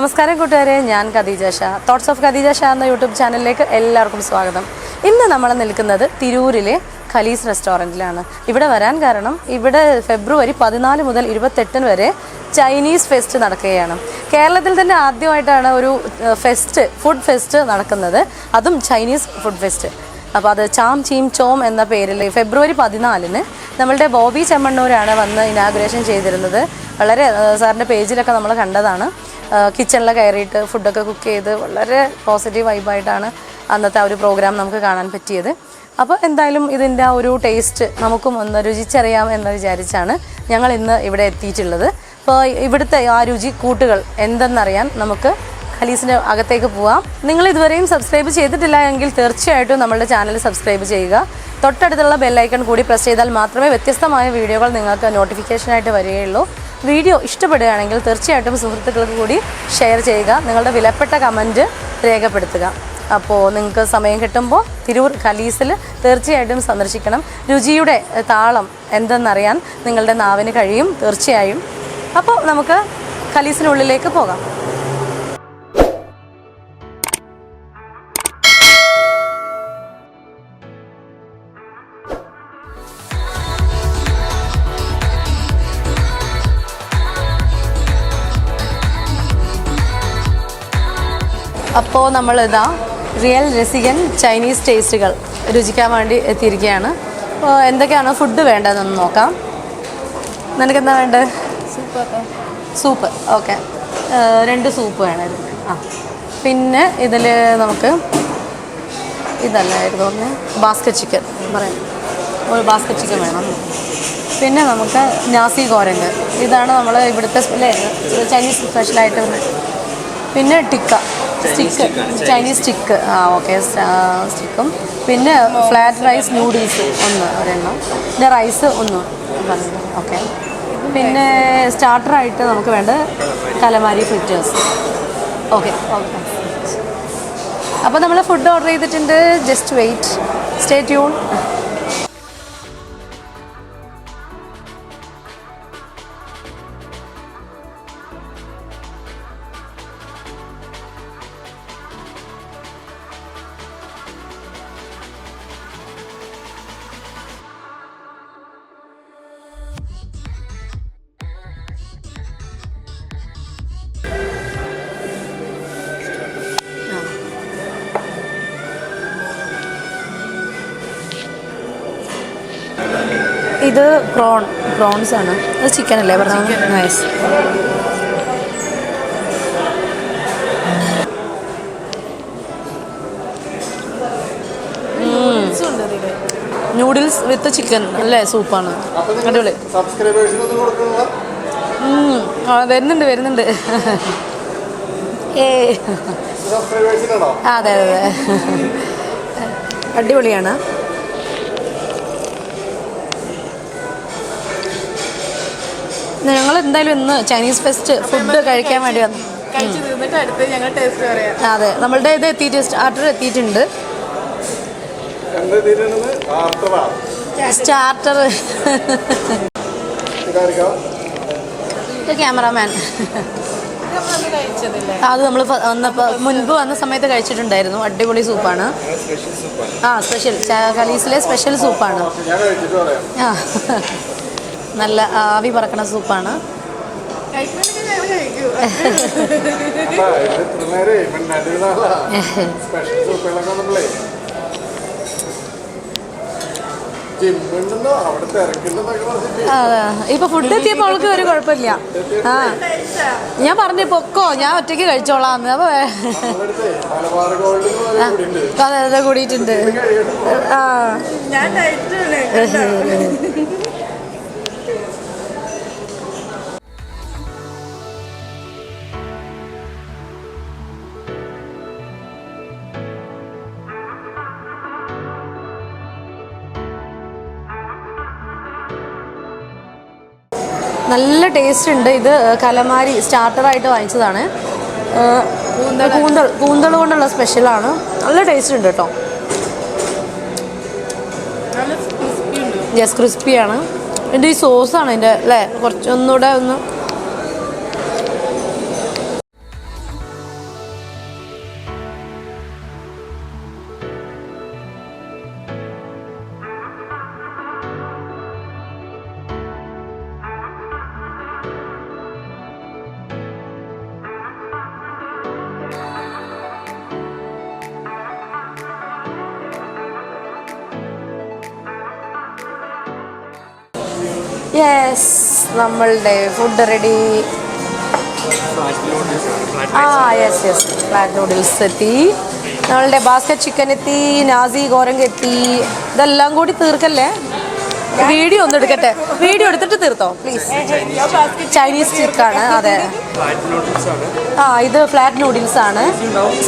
നമസ്കാരം കൂട്ടുകാരെ ഞാൻ ഖദീജ ഷാ. തോട്ട്സ് ഓഫ് ഖദീജ ഷാ എന്ന യൂട്യൂബ് ചാനലിലേക്ക് എല്ലാവർക്കും സ്വാഗതം. ഇന്ന് നമ്മൾ നിൽക്കുന്നത് തിരൂരിലെ ഖലീസ് റെസ്റ്റോറന്റിലാണ് ഇവിടെ വരാൻ കാരണം ഇവിടെ ഫെബ്രുവരി പതിനാല് മുതൽ ഇരുപത്തെട്ടിന് വരെ ചൈനീസ് ഫെസ്റ്റ് നടക്കുകയാണ്. കേരളത്തിൽ തന്നെ ആദ്യമായിട്ടാണ് ഒരു ഫെസ്റ്റ് ഫുഡ് ഫെസ്റ്റ് നടക്കുന്നത്. അതും ചൈനീസ് ഫുഡ് ഫെസ്റ്റ് അപ്പോൾ അത് ചാം ചീം ചോം എന്ന പേരിൽ ഫെബ്രുവരി പതിനാലിന് നമ്മളുടെ ബോബി ചെമ്മണ്ണൂരാണ് വന്ന് ഇനാഗുറേഷൻ ചെയ്തിരുന്നത്. വളരെ സാറിന്റെ പേജിലൊക്കെ നമ്മൾ കണ്ടതാണ്. കിച്ചണിൽ കയറിയിട്ട് ഫുഡൊക്കെ കുക്ക് ചെയ്ത് വളരെ പോസിറ്റീവ് വൈബായിട്ടാണ് അന്നത്തെ ആ ഒരു പ്രോഗ്രാം നമുക്ക് കാണാൻ പറ്റിയത്. അപ്പോൾ എന്തായാലും ഇതിന്റെ ആ ഒരു ടേസ്റ്റ് നമുക്കും ഒന്ന് രുചിച്ചറിയാം എന്ന് വിചാരിച്ചാണ് ഞങ്ങൾ ഇന്ന് ഇവിടെ എത്തിയിട്ടുള്ളത്. അപ്പോൾ ഇവിടുത്തെ ആ രുചി കൂട്ടുകൾ എന്തെന്നറിയാൻ നമുക്ക് ഖലീസിന്റെ അകത്തേക്ക് പോവാം. നിങ്ങൾ ഇതുവരെയും സബ്സ്ക്രൈബ് ചെയ്തിട്ടില്ല എങ്കിൽ തീർച്ചയായിട്ടും നമ്മളുടെ ചാനൽ സബ്സ്ക്രൈബ് ചെയ്യുക. തൊട്ടടുത്തുള്ള ബെല്ലൈക്കൺ കൂടി പ്രസ് ചെയ്താൽ മാത്രമേ വ്യത്യസ്തമായ വീഡിയോകൾ നിങ്ങൾക്ക് നോട്ടിഫിക്കേഷനായിട്ട് വരികയുള്ളൂ. വീഡിയോ ഇഷ്ടപ്പെടുകയാണെങ്കിൽ തീർച്ചയായിട്ടും സുഹൃത്തുക്കൾക്ക് കൂടി ഷെയർ ചെയ്യുക. നിങ്ങളുടെ വിലപ്പെട്ട കമന്റ് രേഖപ്പെടുത്തുക. അപ്പോൾ നിങ്ങൾക്ക് സമയം കിട്ടുമ്പോൾ തിരൂർ ഖലീസിൽ തീർച്ചയായിട്ടും സന്ദർശിക്കണം. രുചിയുടെ താളം എന്തെന്നറിയാൻ നിങ്ങളുടെ നാവിന് കഴിയും തീർച്ചയായും. അപ്പോൾ നമുക്ക് ഖലീസിനുള്ളിലേക്ക് പോകാം. അപ്പോൾ നമ്മൾ ഇതാ റിയൽ രസികൻ ചൈനീസ് ടേസ്റ്റുകൾ രുചിക്കാൻ വേണ്ടി എത്തിയിരിക്കുകയാണ്. അപ്പോൾ എന്തൊക്കെയാണ് ഫുഡ് വേണ്ടതെന്ന് നോക്കാം. നിനക്ക് എന്താ വേണ്ടത് സൂപ്പ് ഓക്കെ രണ്ട് സൂപ്പ് വേണമായിരുന്നു ആ. പിന്നെ ഇതിൽ നമുക്ക് ഇതല്ലായിരുന്നു. പറഞ്ഞ് ബാസ്ക്കറ്റ് ചിക്കൻ പറയാം. ഒരു ബാസ്ക്കറ്റ് ചിക്കൻ വേണം. പിന്നെ നമുക്ക് നാസി കോരങ്ങ് ഇതാണ് നമ്മൾ ഇവിടുത്തെ ചൈനീസ് സ്പെഷ്യലായിട്ട് പിന്നെ ടിക്ക. സ്റ്റിക്ക് ചൈനീസ് സ്റ്റിക്ക് ആ ഓക്കെ സ്റ്റിക്കും പിന്നെ ഫ്ലാറ്റ് റൈസ് നൂഡിൽസ് ഒന്ന് ഒരെണ്ണം. പിന്നെ റൈസ് ഒന്ന് ഓക്കെ പിന്നെ സ്റ്റാർട്ടറായിട്ട് നമുക്ക് വേണ്ടത് കലമാരി ഫ്രിറ്റേഴ്സ് ഓക്കെ ഓക്കെ അപ്പോൾ നമ്മൾ ഫുഡ് ഓർഡർ ചെയ്തിട്ടുണ്ട്. ജസ്റ്റ് വെയിറ്റ് സ്റ്റേ ട്യൂൺ ഇത് പ്രോൺ പ്രോൺസ് ആണ്. അത് ചിക്കൻ അല്ലേ? പറഞ്ഞത് നൈസ് നൂഡിൽസ് വിത്ത് ചിക്കൻ അല്ലേ? സൂപ്പാണ് അടിപൊളി. വരുന്നുണ്ട് വരുന്നുണ്ട്. ഏ. അതെ അതെ. അടിപൊളിയാണ്. ഞങ്ങൾ എന്തായാലും ഇന്ന് ചൈനീസ് ഫെസ്റ്റ് ഫുഡ് കഴിക്കാൻ വേണ്ടി വന്നു. കഴിച്ച് തീർന്നിട്ട് അടുത്ത് ഞങ്ങൾ ടേസ്റ്റ് പറയാം. അതെ. നമ്മളുടെ ഇത് എത്തിയിട്ട് സ്റ്റാർട്ടർ എത്തിയിട്ടുണ്ട്. സ്റ്റാർട്ടർ ക്യാമറാമാൻ അത് നമ്മൾ വന്നപ്പോൾ മുൻപ് വന്ന സമയത്ത് കഴിച്ചിട്ടുണ്ടായിരുന്നു. അടിപൊളി സൂപ്പാണ്. ആ സ്പെഷ്യൽ കലീസിലെ സ്പെഷ്യൽ സൂപ്പാണ്. ഞാൻ കഴിച്ചിട്ട് പറയാം. ആ. നല്ല ആവി പറക്കണ സൂപ്പാണ്. ഇപ്പൊ ഫുഡ് എത്തിയപ്പോ അവൾക്ക് ഒരു കുഴപ്പമില്ല. ആ. ഞാൻ പറഞ്ഞു പൊക്കോ ഞാൻ ഒറ്റയ്ക്ക് കഴിച്ചോളാന്ന്. അപ്പൊ അതെ അതെ കൂടിയിട്ടുണ്ട്. ആ. നല്ല ടേസ്റ്റ് ഉണ്ട്. ഇത് കലമാരി സ്റ്റാർട്ടറായിട്ട് വാങ്ങിച്ചതാണ്. കൂന്തൾ കൂന്തൾ കൊണ്ടുള്ള സ്പെഷ്യലാണ് നല്ല ടേസ്റ്റ് ഉണ്ട് കേട്ടോ യെസ് ക്രിസ്പിയാണ് എന്റെ ഈ സോസാണ് എന്റെ അല്ലേ? കുറച്ചൊന്നുകൂടെ ഒന്ന് യെസ് നമ്മളുടെ ഫുഡ് റെഡി ആ യെസ് യെസ് ഫ്ലാറ്റ് നൂഡിൽസ് എത്തി. നമ്മളുടെ ബാസ്ക്കറ്റ് ചിക്കൻ എത്തി നാസി ഗോരങ്ക് എത്തി. ഇതെല്ലാം കൂടി തീർക്കല്ലേ? വീഡിയോ ഒന്ന് എടുക്കട്ടെ. വീഡിയോ എടുത്തിട്ട് തീർത്തോ? പ്ലീസ് ചൈനീസ് ചിക്കാണ് അതെ. ആ ഇത് ഫ്ലാറ്റ് നൂഡിൽസ് ആണ്.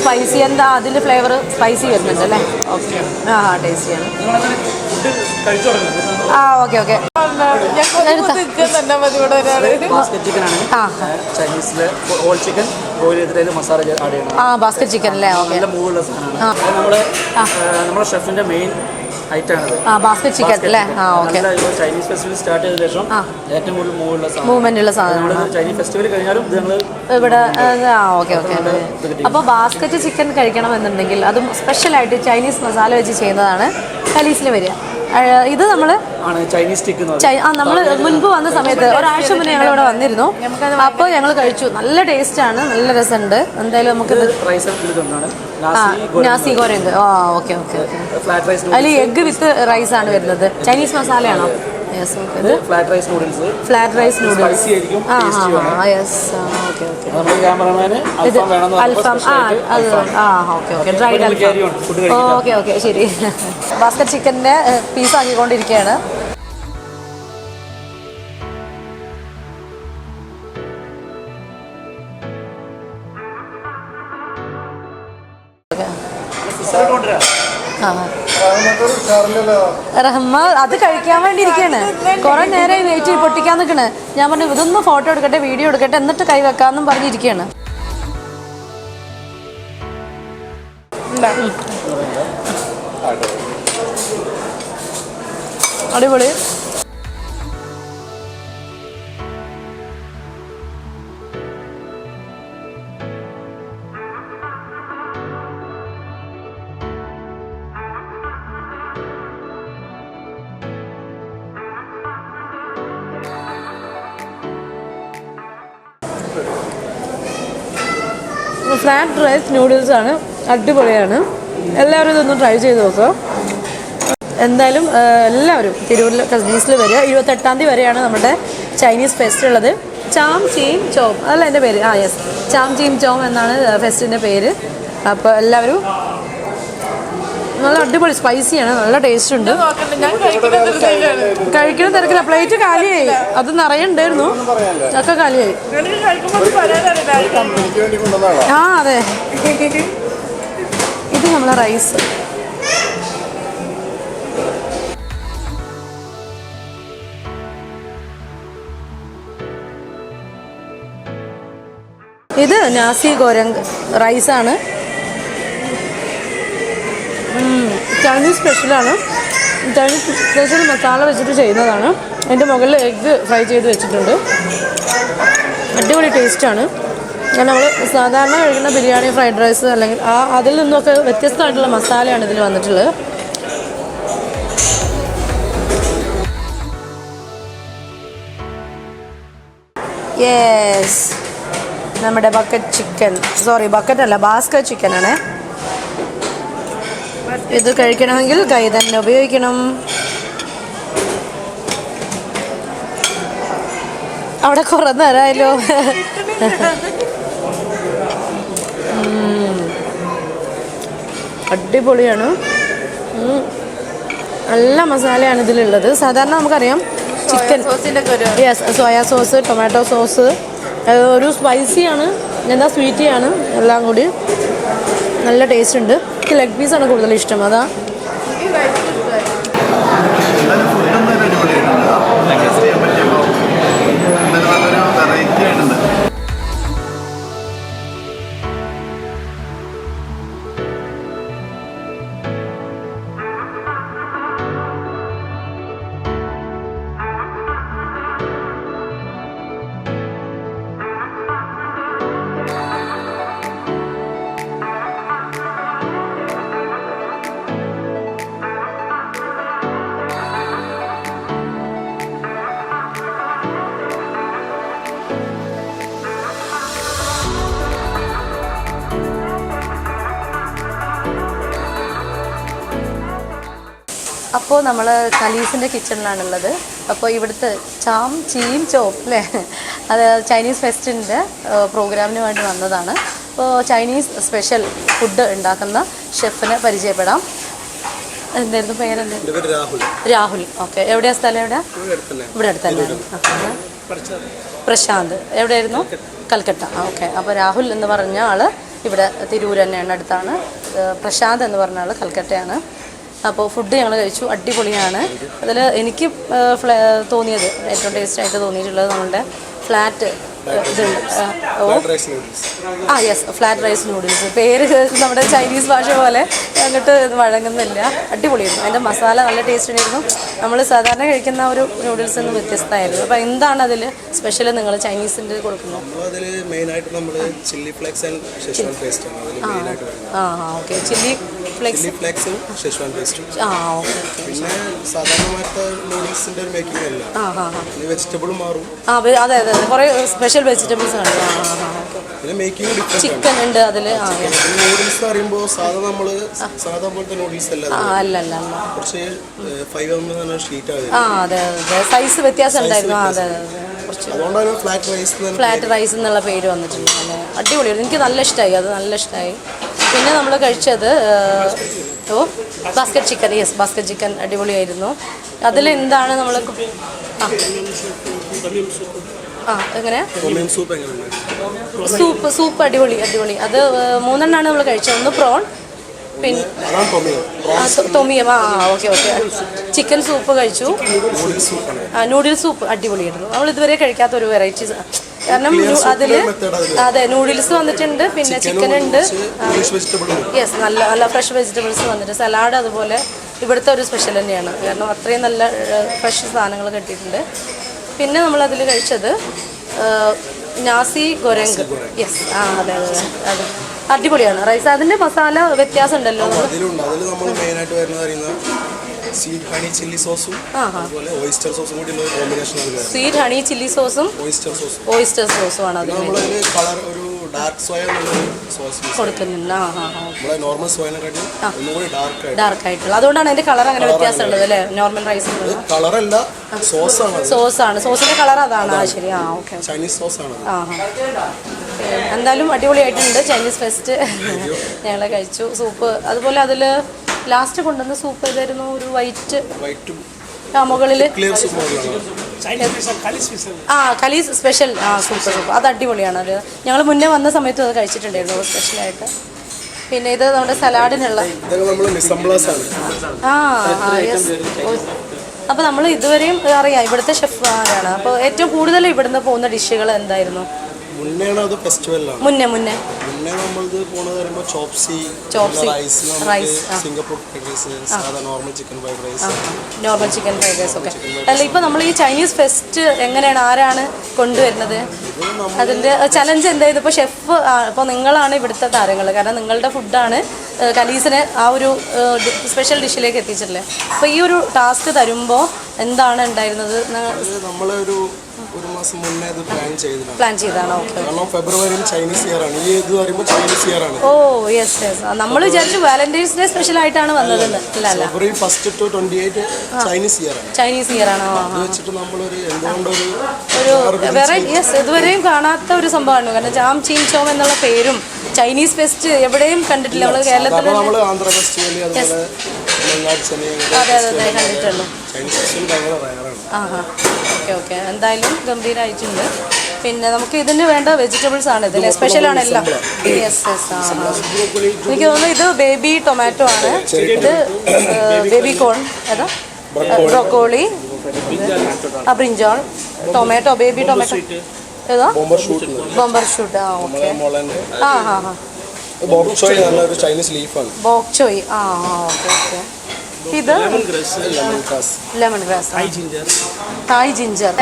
സ്പൈസി എന്താ? അതിന്റെ ഫ്ലേവർ സ്പൈസി വരുന്നുണ്ട് അല്ലേ? ഓക്കെ ആ ടേസ്റ്റിയാണ് ആ ഓക്കെ ഓക്കെ. എടുത്തോ. തന്നെ മതി ഇവിടെ ഒരാൾ. ചിക്കൻ ആണ്. ആ. ബാസ്കറ്റ് ഹോൾ ചിക്കൻ ബോയിൽ ചെയ്തിട്ട് മസാല ആഡ് ആ ബാസ്ക്കറ്റ് ചിക്കൻ അല്ലേ? ഓക്കെ. നല്ല മൂവുള്ള സാധനമാണ്. ആ. നമ്മുടെ ഷെഫിന്റെ മെയിൻ ബാസ്ക്കറ്റ് ചിക്കൻ അല്ലേ? ആ ഓക്കെ. ചൈനീസ് ഫെസ്റ്റിവൽ സ്റ്റാർട്ട് ചെയ്ത ശേഷം ഏറ്റവും കൂടുതൽ മൂവുള്ള സാധനം. മൂവ്മെന്റ് ഉള്ള സാധനമാണ്. ചൈനീസ് ഫെസ്റ്റിവൽ കഴിഞ്ഞാലും ഇവിടെ ആ ഓക്കെ ഓക്കെ അപ്പോൾ ബാസ്ക്കറ്റ് ചിക്കൻ കഴിക്കണമെന്നുണ്ടെങ്കിൽ അതും സ്പെഷ്യലായിട്ട് ചൈനീസ് മസാല വെച്ച് ചെയ്യുന്നതാണ് കലീസിൽ വരിക. ഇത് നമ്മൾ നമ്മൾ മുൻപ് വന്ന സമയത്ത് ഒരാഴ്ച മുന്നേ ഞങ്ങൾ ഇവിടെ വന്നിരുന്നു അപ്പോൾ ഞങ്ങൾ കഴിച്ചു. നല്ല ടേസ്റ്റ് ആണ്. നല്ല രസമുണ്ട്. എന്തായാലും നമുക്ക് നാസി ആ ഓക്കെ ഓക്കെ അതിൽ എഗ്ഗ് വിത്ത് റൈസ് ആണ് വരുന്നത്. Chinese മസാലയാണോ? Yes okay flat rice noodles flat rice noodles ആ ആ യെസ് ഓക്കെ ഓക്കെ ഇത് അൽഫാം ആ അത് ആ ഓക്കെ ഓക്കെ ഡ്രൈഡ് കഴിക്കാം. ഓക്കെ ഓക്കെ ശരി. ബാസ്കറ്റ് ചിക്കന്റെ പീസ് ആക്കിക്കൊണ്ടിരിക്കുകയാണ് ആ റഹ്മ അത് കഴിക്കാൻ വേണ്ടി ഇരിക്കുകയാണ് കുറെ നേരമായി വെയിറ്റ് പൊട്ടിക്കാൻ നിൽക്കണ്. ഞാൻ പറഞ്ഞു ഇതൊന്ന് ഫോട്ടോ എടുക്കട്ടെ വീഡിയോ എടുക്കട്ടെ എന്നിട്ട് കൈ വെക്കാന്നും പറഞ്ഞിരിക്കുകയാണ് അടിപൊളി. ഫ്ലാറ്റ് റൈസ് നൂഡിൽസ് ആണ്. അടിപൊളിയാണ്. എല്ലാവരും ഇതൊന്ന് ട്രൈ ചെയ്ത് നോക്കുക എന്തായാലും എല്ലാവരും തിരൂരിൽ കസീസിൽ വരിക. ഇരുപത്തെട്ടാം തീയതി വരെയാണ് നമ്മുടെ ചൈനീസ് ഫെസ്റ്റ് ഉള്ളത്. ചാം ചീം ചോം. അതല്ല എന്റെ പേര്. ആ യെസ് ചാം ചീം ചോം എന്നാണ് ഫെസ്റ്റിന്റെ പേര്. അപ്പോൾ എല്ലാവരും നല്ല അടിപൊളി സ്പൈസിയാണ് നല്ല ടേസ്റ്റ് ഉണ്ട്. കഴിക്കുന്ന തിരക്കില്ല പ്ലേറ്റ് കാലിയായി. അത് നിറയുണ്ടായിരുന്നു ഒക്കെ കാലിയായി. ആ അതെ. ഇത് നമ്മളെ റൈസ് ഇത് നാസി ഗോരങ് റൈസാണ് ചൈനീസ് സ്പെഷ്യലാണ് ചൈനീസ് സ്പെഷ്യൽ മസാല വെച്ചിട്ട് ചെയ്യുന്നതാണ്. അതിന്റെ മുകളിൽ എഗ്ഗ് ഫ്രൈ ചെയ്ത് വെച്ചിട്ടുണ്ട്. അടിപൊളി ടേസ്റ്റാണ് നമ്മൾ സാധാരണ കഴിക്കുന്ന ബിരിയാണി ഫ്രൈഡ് റൈസ് അല്ലെങ്കിൽ ആ അതിൽ നിന്നൊക്കെ വ്യത്യസ്തമായിട്ടുള്ള മസാലയാണ് ഇതിൽ വന്നിട്ടുള്ളത്. യെസ് നമ്മുടെ ബക്കറ്റ് ചിക്കൻ സോറി ബക്കറ്റ് അല്ല ബാസ്കറ്റ് ചിക്കൻ ആണ്. ഇത് കഴിക്കണമെങ്കിൽ കൈ തന്നെ ഉപയോഗിക്കണം. അവിടെ കുറേ നേരമായല്ലോ. അടിപൊളിയാണ്. നല്ല മസാലയാണ് ഇതിലുള്ളത്. സാധാരണ നമുക്കറിയാം chicken. Yes soya sauce tomato sauce. ഒരു സ്പൈസിയാണ് എന്താ സ്വീറ്റിയാണ് എല്ലാം കൂടി. നല്ല ടേസ്റ്റ് ഉണ്ട്. എനിക്ക് ലെഗ് പീസാണ് കൂടുതൽ ഇഷ്ടം. അതാ. അപ്പോൾ നമ്മൾ കലീസിന്റെ കിച്ചണിലാണുള്ളത്. അപ്പോൾ ഇവിടുത്തെ ചാം ചീം ചോപ്പ് അല്ലേ അത് ചൈനീസ് ഫെസ്റ്റിന്റെ പ്രോഗ്രാമിന് വേണ്ടി വന്നതാണ്. അപ്പോൾ ചൈനീസ് സ്പെഷ്യൽ ഫുഡ് ഉണ്ടാക്കുന്ന ഷെഫിനെ പരിചയപ്പെടാം. എന്തായിരുന്നു പേരെന്ത്? രാഹുൽ. രാഹുൽ. ഓക്കെ. എവിടെയാ സ്ഥലം എവിടെ? ഇവിടെ അടുത്ത് തന്നെ ഇവിടെ അടുത്ത് തന്നെ പ്രശാന്ത്. എവിടെയായിരുന്നു? കൽക്കട്ട. ഓക്കെ. അപ്പോൾ രാഹുൽ എന്ന് പറഞ്ഞ ആൾ ഇവിടെ തിരൂർ തന്നെയാണ് അടുത്താണ്. പ്രശാന്ത് എന്ന് പറഞ്ഞ ആൾ കൽക്കട്ടയാണ്. അപ്പോൾ ഫുഡ് ഞങ്ങൾ കഴിച്ചു. അടിപൊളിയാണ്. അതിൽ എനിക്ക് തോന്നിയത് ഏറ്റവും ടേസ്റ്റ് ആയിട്ട് തോന്നിയിട്ടുള്ളത് നമ്മളുടെ ഫ്ലാറ്റ് ആ യെസ് ഫ്ലാറ്റ് റൈസ് നൂഡിൽസ് പേര് നമ്മുടെ ചൈനീസ് ഭാഷ പോലെ അങ്ങോട്ട് വഴങ്ങുന്നില്ല. അടിപൊളിയായിരുന്നു. അതിന്റെ മസാല നല്ല ടേസ്റ്റ് ഉണ്ടായിരുന്നു. നമ്മൾ സാധാരണ കഴിക്കുന്ന ഒരു നൂഡിൽസ് നിന്ന് വ്യത്യസ്തമായിരുന്നു. അപ്പോൾ എന്താണ് അതിൽ സ്പെഷ്യൽ നിങ്ങൾ ചൈനീസിന്റെ കൊടുക്കുന്നത് അതിൽ മെയിനായിട്ട് നമ്മൾ chilli flakes and schezwan paste ആണ്. അതിൽ മെയിനായിട്ട് ആ ആ ഓക്കെ. ചില്ലി ഫ്ലെക്സ് ചില്ലി ഫ്ലേക്സും ഷെഷ്വാൻ പേസ്റ്റും ആ ഓക്കെ പിന്നെ സാധാരണമായിട്ട് നൂഡിൽസിന്റെ ഒരു മേക്കിംഗ് അല്ല. ആ വെജിറ്റബിൾ മാറും. ആ വെ- അതെ അതെ അതെ. കുറേ സ്പെഷ്യൽ വെജിറ്റബിൾസ് ഉണ്ട് ആ ആ ആ ഓക്കെ പിന്നെ മേക്കിംഗ് ഡിഫറെന്റ് ചിക്കൻ ഉണ്ട് അതിൽ ആ yes. നൂഡിൽസ് പറയുമ്പോൾ സാധാ നമ്മൾ സാധാ പോലത്തെ നൂഡിൽസ് അല്ല ആ അത് അല്ല അല്ല അല്ല. കുറച്ച് ഫൈവ് എം എന്ന് ഷീറ്റ് ആണ്. ആ അതെ അതെ. സൈസ് വ്യത്യാസം ഉണ്ടായിരുന്നു. ആ അതെ അതെ അതെ. കുറച്ച് അതുകൊണ്ടാണ് ഫ്ലാറ്റ് റൈസ് ഫ്ലാറ്റ് റൈസ് എന്നുള്ള പേര്. വന്നിട്ടുണ്ട് അല്ലേ അടിപൊളിയായിരുന്നു. എനിക്ക് നല്ല ഇഷ്ടമായി അത് നല്ല ഇഷ്ടമായി പിന്നെ നമ്മൾ കഴിച്ചത് ഓ basket chicken yes basket chicken അടിപൊളിയായിരുന്നു. അതിൽ എന്താണ് നമ്മൾ ആ. എങ്ങനെ? സൂപ്പ് സൂപ്പ് അടിപൊളി അടിപൊളി. അത് മൂന്നെണ്ണമാണ് നമ്മൾ കഴിച്ചത്. ഒന്ന് പ്രോൺ പിന്നെ ആ, തൊ- തൊമിയം ആ ഓക്കെ ഓക്കെ ചിക്കൻ സൂപ്പ് കഴിച്ചു. നൂഡിൽ സൂപ്പ് അടിപൊളിയായിരുന്നു. നമ്മൾ ഇതുവരെ കഴിക്കാത്ത ഒരു വെറൈറ്റി കാരണം അതിൽ അതെ നൂഡിൽസ് വന്നിട്ടുണ്ട് പിന്നെ ചിക്കൻ ഉണ്ട്. യെസ് നല്ല നല്ല ഫ്രഷ് വെജിറ്റബിൾസ് വന്നിട്ട് സലാഡ് അതുപോലെ ഇവിടുത്തെ ഒരു സ്പെഷ്യൽ തന്നെയാണ്. കാരണം അത്രയും നല്ല ഫ്രഷ് സാധനങ്ങൾ കിട്ടിയിട്ടുണ്ട്. പിന്നെ നമ്മൾ നമ്മളതിൽ കഴിച്ചത് നാസി ഗൊരങ്ക് യെസ് ആ അതെ അതെ അതെ. അടിപൊളിയാണ്. റൈസ് അതിന്റെ മസാല വ്യത്യാസം ഉണ്ടല്ലോ അതിലുണ്ട്. അതിൽ നമ്മൾ വരുന്നത് അറിയുന്ന സ്വീറ്റ് ഹണി ചില്ലി സോസും അതുപോലെ ഓയിസ്റ്റർ സോസും കൂടി കോമ്പിനേഷൻ സ്വീറ്റ് ഹണി ചില്ലി സോസും ഓയിസ്റ്റർ സോസും ഓയിസ്റ്റർ സോസും ആണ് അതിൽ നമ്മളതിൽ കളർ ഒരു ഡാർക്ക് സോയ കൊടുക്കുന്നുണ്ട് ആ ആ ആ. നമ്മളെ നോർമൽ സോയനെക്കാട്ടും ഒന്നുകൂടി ഡാർക്ക് ആയിട്ട്. ഡാർക്ക് ആയിട്ടുള്ള. അതുകൊണ്ടാണ് അതിന്റെ കളർ അങ്ങനെ വ്യത്യാസമുള്ളത് അല്ലേ? നോർമൽ റൈസ് കളറല്ല സോസാണ് സോസാണ് സോസിന്റെ കളർ അതാണ്. ആ ശരി. ആ ഓക്കെ ചൈനീസ് സോസാണ് ആ. എന്തായാലും അടിപൊളിയായിട്ടുണ്ട്. ചൈനീസ് ഫെസ്റ്റ് ഞങ്ങൾ കഴിച്ചു. സൂപ്പ് അതുപോലെ അതിൽ ലാസ്റ്റ് കൊണ്ടുവന്ന സൂപ്പ് ഏതായിരുന്നു? ഒരു വൈറ്റ് വൈറ്റ് ആ മുകളിൽ ആ കലീസ് സ്പെഷ്യൽ ആ സൂപ്പർ സൂപ്പർ അത് അടിപൊളിയാണ് അത്. ഞങ്ങൾ മുന്നേ വന്ന സമയത്ത് അത് കഴിച്ചിട്ടുണ്ടായിരുന്നു സ്പെഷ്യലായിട്ട് പിന്നെ ഇത് നമ്മുടെ സലാഡിനുള്ള ആ ആ യെസ് അപ്പോൾ നമ്മൾ ഇതുവരെയും അറിയാം ഇവിടുത്തെ ഷെഫ് ആരാണ്. അപ്പോൾ ഏറ്റവും കൂടുതൽ ഇവിടുന്ന് പോകുന്ന ഡിഷുകൾ എന്തായിരുന്നു? മുന്നെയാണ് അത് ഫെസ്റ്റിവലിലാണ് മുന്നേ മുന്നേ. മുന്നേ നമ്മളത് പോണത് പറയുമ്പോൾ chop suey chop suey, rice rice, Singapore fried rice സാധാ normal chicken fried rice normal chicken fried rice ഒക്കെ അല്ല ഇപ്പോൾ നമ്മൾ ഈ ചൈനീസ് ഫെസ്റ്റ് എങ്ങനെയാണ് ആരാണ് കൊണ്ടുവരുന്നത്? അതിന്റെ ചലഞ്ച് എന്തായത് ഇപ്പോൾ ഷെഫ് ഇപ്പോൾ നിങ്ങളാണ് ഇവിടുത്തെ താരങ്ങൾ കാരണം നിങ്ങളുടെ ഫുഡാണ് കലീസിനെ ആ ഒരു സ്പെഷ്യൽ ഡിഷിലേക്ക് എത്തിച്ചിട്ടുള്ളത്. അപ്പോൾ ഈ ഒരു ടാസ്ക് തരുമ്പോൾ എന്താണ് ഉണ്ടായിരുന്നത്? നമ്മളൊരു മാസം മുന്നേ അത് പ്ലാൻ ചെയ്തതാണ്. പ്ലാൻ ചെയ്താണ് ഓക്കെ കാരണം ഫെബ്രുവരിയിൽ ചൈനീസ് ഇയർ ആണ്. ഈ ഇത് പറയുമ്പോൾ ചൈനീസ് ഇയർ ആണ്. ഓ യെസ് യെസ് നമ്മൾ വിചാരിച്ചു വാലന്റൈൻസ് ഡേ സ്പെഷ്യൽ ആയിട്ടാണ് വന്നതെന്ന് അല്ല അല്ല February first to twenty eight Chinese year ആണ്. ചൈനീസ് ഇയർ ആണ്. വെച്ചിട്ട് അത് വെച്ചിട്ട് നമ്മളൊരു എന്തുകൊണ്ട് ഒരു വേറെ യെസ് ഇതുവരെയും കാണാത്ത ഒരു സംഭവമാണ്. കാരണം ജാം ചീൻ ചോം എന്നുള്ള പേരും ചൈനീസ് ഫെസ്റ്റ് എവിടെയും കണ്ടിട്ടില്ല. നമ്മൾ കേരളത്തിൽ നമ്മൾ ആന്ധ്ര ഫെസ്റ്റിവൽ അതുപോലെ അതെ അതെ അതെ കണ്ടിട്ടുള്ളൂ. ചൈനീസ് ഫെസ്റ്റിവൽ ഭയങ്കര റയറാണ് ആണ്. ഹാ ഓക്കെ ഓക്കെ. എന്തായാലും ഗംഭീരമായിട്ടുണ്ട് പിന്നെ നമുക്ക് ഇതിന് വേണ്ട വെജിറ്റബിൾസ് ആണ്. ഇതിൽ സ്പെഷ്യൽ ആണ് എല്ലാം. യെസ് യെസ് ആ. എനിക്ക് തോന്നുന്നു ഇത് ബേബി ടൊമാറ്റോ ആണ്. ഇത് ബേബി കോൺ ഏതാ? ബ്രോക്കോളി. ആ ബ്രിഞ്ചോൾ. ടൊമാറ്റോ ബേബി ടൊമാറ്റോ ഏതാ? ബോംബർ ഷൂട്ട് ആ ഓക്കെ. ആ ഹാ ഹാ ബോക്സോയ് നല്ല ഒരു ചൈനീസ് ലീഫാണ് ചോയ് ആ ആ ഓക്കെ ഓക്കെ. ഇത് ലെമൺ ഗ്രാസ് തായ് ജിഞ്ചർ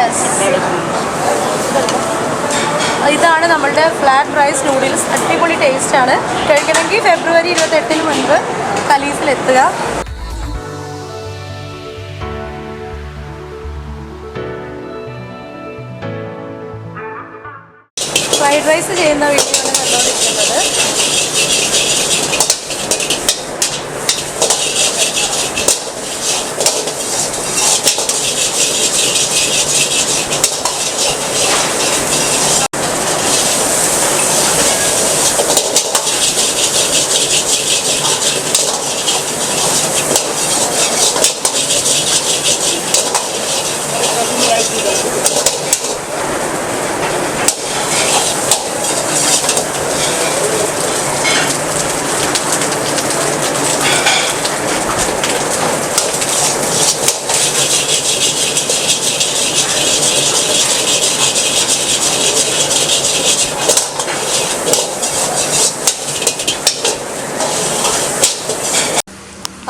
ഇതാണ് നമ്മളുടെ ഫ്ലാറ്റ് റൈസ് നൂഡിൽസ് അടിപൊളി ടേസ്റ്റ് ആണ്. കഴിക്കണമെങ്കിൽ ഫെബ്രുവരി ഇരുപത്തെട്ടിന് മുൻപ് കലീസിലെത്തുക. ഫ്രൈഡ് റൈസ് ചെയ്യുന്ന വീഡിയോ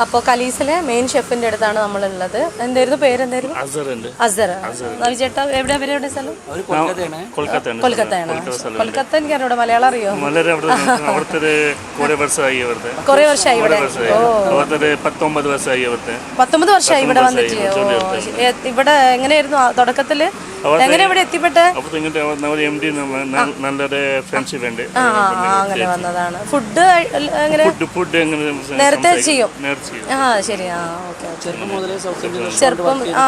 അപ്പോൾ കലീസിലെ മെയിൻ ഷെഫിന്റെ അടുത്താണ് നമ്മളുള്ളത്. എന്തായിരുന്നു പേരെന്തായിരുന്നു അസറുണ്ട്. അസർ. ചേട്ടാ എവിടെ വരെ എവിടെ സ്ഥലം? കൊൽക്കത്തയാണ്. കൊൽക്കത്ത എനിക്ക് അറിയൂടെ മലയാളം അറിയോ? കുറെ വർഷമായി ഇവിടെ? പത്തൊമ്പത് വർഷമായി ഇവിടെ വന്നിട്ട് ഇവിടെ എങ്ങനെയായിരുന്നു തുടക്കത്തിൽ? എങ്ങനെ ഇവിടെ എത്തിപ്പെട്ടെ? നല്ലൊരു ഫ്രണ്ട്ഷിപ്പ് ഉണ്ട്. അങ്ങനെ വന്നതാണ്. ഫുഡ് എങ്ങനെ? ഫുഡ് ഫുഡ് എങ്ങനെ നേരത്തെ നേരത്തെ ചെയ്യും. ആ ശരി. ആ ഓക്കെ ചെറുപ്പം മുതലേ സൗത്ത് ഇന്ത്യൻ ചെറുപ്പം ആ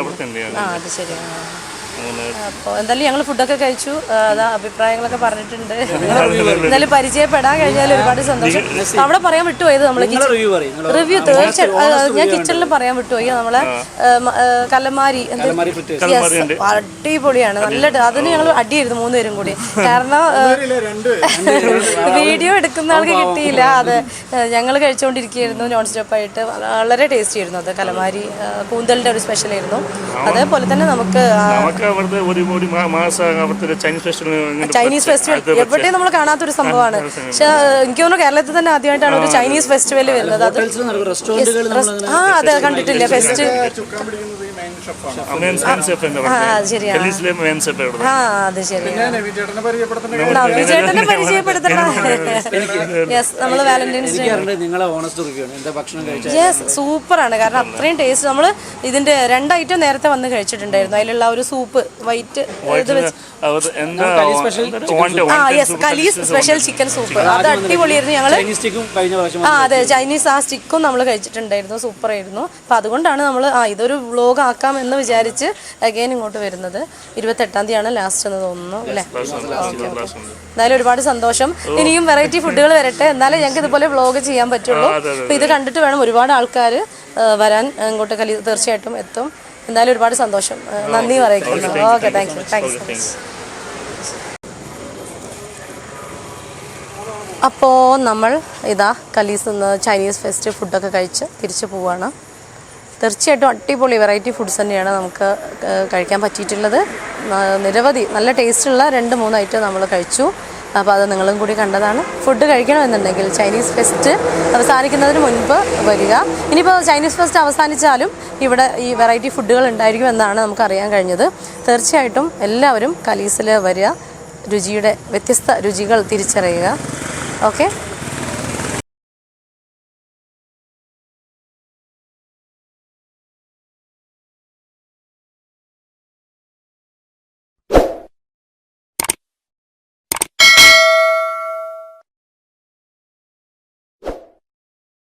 അവിടെ തന്നെയാണ്. ആ അത് ശരി ആ. അങ്ങനെ അപ്പോൾ എന്തായാലും ഞങ്ങൾ ഫുഡൊക്കെ കഴിച്ചു. അതാ അഭിപ്രായങ്ങളൊക്കെ പറഞ്ഞിട്ടുണ്ട്. എന്തായാലും പരിചയപ്പെടാൻ കഴിഞ്ഞാൽ ഒരുപാട് സന്തോഷം. അവിടെ പറയാൻ വിട്ടുപോയത് നമ്മൾ റിവ്യൂ തീർച്ചയായിട്ടും ഞാൻ കിച്ചണിൽ പറയാൻ വിട്ടുപോയി. നമ്മളെ കലമാരി. അടിപൊളിയാണ്. നല്ല അതിന് ഞങ്ങൾ അടിയായിരുന്നു മൂന്നുപേരും കൂടി. കാരണം വീഡിയോ എടുക്കുന്ന ആൾക്ക് കിട്ടിയില്ല. അത് ഞങ്ങൾ കഴിച്ചുകൊണ്ടിരിക്കുകയായിരുന്നു നോൺ സ്റ്റോപ്പ് ആയിട്ട്. വളരെ ടേസ്റ്റി ആയിരുന്നു അത്. കലമാരി കൂന്തലിന്റെ ഒരു സ്പെഷ്യൽ ആയിരുന്നു. അതേപോലെ തന്നെ നമുക്ക് നമുക്ക് അവിടുത്തെ ഒരു ഒരു മാസം അവിടുത്തെ ചൈനീസ് ഫെസ്റ്റിവൽ ചൈനീസ് ഫെസ്റ്റിവൽ എവിടെയും നമ്മൾ കാണാത്തൊരു സംഭവമാണ്. പക്ഷെ എനിക്ക് തോന്നുന്നു കേരളത്തിൽ തന്നെ ആദ്യമായിട്ടാണ് ഒരു ചൈനീസ് ഫെസ്റ്റിവൽ വരുന്നത്. അത് ആ അതെ കണ്ടിട്ടില്ല. ഫെസ്റ്റ് ആ അത് ശരിയാണ് നവ്യ പരിചയപ്പെടുത്തണം. യെസ് നമ്മൾ വാലന്റൈൻസ് ഡേ എനിക്കറിയാം നിങ്ങളെ ഓണസ്റ്റ് റിവ്യൂ ആണ് എന്താ ഭക്ഷണം കഴിച്ചാൽ യെസ് സൂപ്പറാണ്. കാരണം അത്രയും ടേസ്റ്റ് നമ്മൾ ഇതിന്റെ രണ്ട് ഐറ്റം നേരത്തെ വന്ന് കഴിച്ചിട്ടുണ്ടായിരുന്നു. അതിലുള്ള ഒരു സൂപ്പ് വൈറ്റ് ഇത് വെച്ച് ആ യെസ് കലീസ് സ്പെഷ്യൽ ചിക്കൻ സൂപ്പ് അത് അടിപൊളിയായിരുന്നു. ഞങ്ങൾ ചൈനീസ് സ്റ്റിക്കും കഴിഞ്ഞ പ്രാവശ്യം ആ അതെ ചൈനീസ് ആ സ്റ്റിക്കും നമ്മൾ കഴിച്ചിട്ടുണ്ടായിരുന്നു. സൂപ്പർ ആയിരുന്നു. അപ്പം അതുകൊണ്ടാണ് നമ്മൾ ആ ഇതൊരു വ്ലോഗ് ആക്കാം എന്ന് വിചാരിച്ച് അഗൈൻ ഇങ്ങോട്ട് വരുന്നത്. ഇരുപത്തെട്ടാം തീയതിയാണ് ലാസ്റ്റ് എന്ന് തോന്നുന്നു അല്ലേ? ഓക്കെ ഓക്കെ എന്തായാലും ഒരുപാട് സന്തോഷം. ഇനിയും വെറൈറ്റി ഫുഡുകൾ വരട്ടെ. എന്നാലേ ഞങ്ങൾക്ക് ഇതുപോലെ വ്ലോഗ് ചെയ്യാൻ പറ്റുള്ളൂ. അപ്പോൾ ഇത് കണ്ടിട്ട് വേണം ഒരുപാട് ആൾക്കാർ വരാൻ ഇങ്ങോട്ട് കലി തീർച്ചയായിട്ടും എത്തും. എന്തായാലും ഒരുപാട് സന്തോഷം. നന്ദി പറയുന്നു okay thank you thank you so much അപ്പോൾ നമ്മൾ ഇതാ കലീസ് നിന്ന് ചൈനീസ് ഫെസ്റ്റ് ഫുഡൊക്കെ കഴിച്ച് തിരിച്ചു പോവാണ്. തീർച്ചയായിട്ടും അടിപൊളി വെറൈറ്റി ഫുഡ്സ് തന്നെയാണ് നമുക്ക് കഴിക്കാൻ പറ്റിയിട്ടുള്ളത്. നിരവധി നല്ല ടേസ്റ്റുള്ള രണ്ട് മൂന്ന് ഐറ്റം നമ്മൾ കഴിച്ചു. അപ്പോൾ അത് നിങ്ങളും കൂടി കണ്ടതാണ്. ഫുഡ് കഴിക്കണമെന്നുണ്ടെങ്കിൽ ചൈനീസ് ഫെസ്റ്റ് അവസാനിക്കുന്നതിന് മുൻപ് വരിക. ഇനിയിപ്പോൾ ചൈനീസ് ഫെസ്റ്റ് അവസാനിച്ചാലും ഇവിടെ ഈ വെറൈറ്റി ഫുഡുകൾ ഉണ്ടായിരിക്കും എന്നാണ് നമുക്ക് അറിയാൻ കഴിഞ്ഞത്. തീർച്ചയായിട്ടും എല്ലാവരും കലീസിൽ വരിക. രുചിയുടെ വ്യത്യസ്ത രുചികൾ തിരിച്ചറിയുക. ഓക്കെ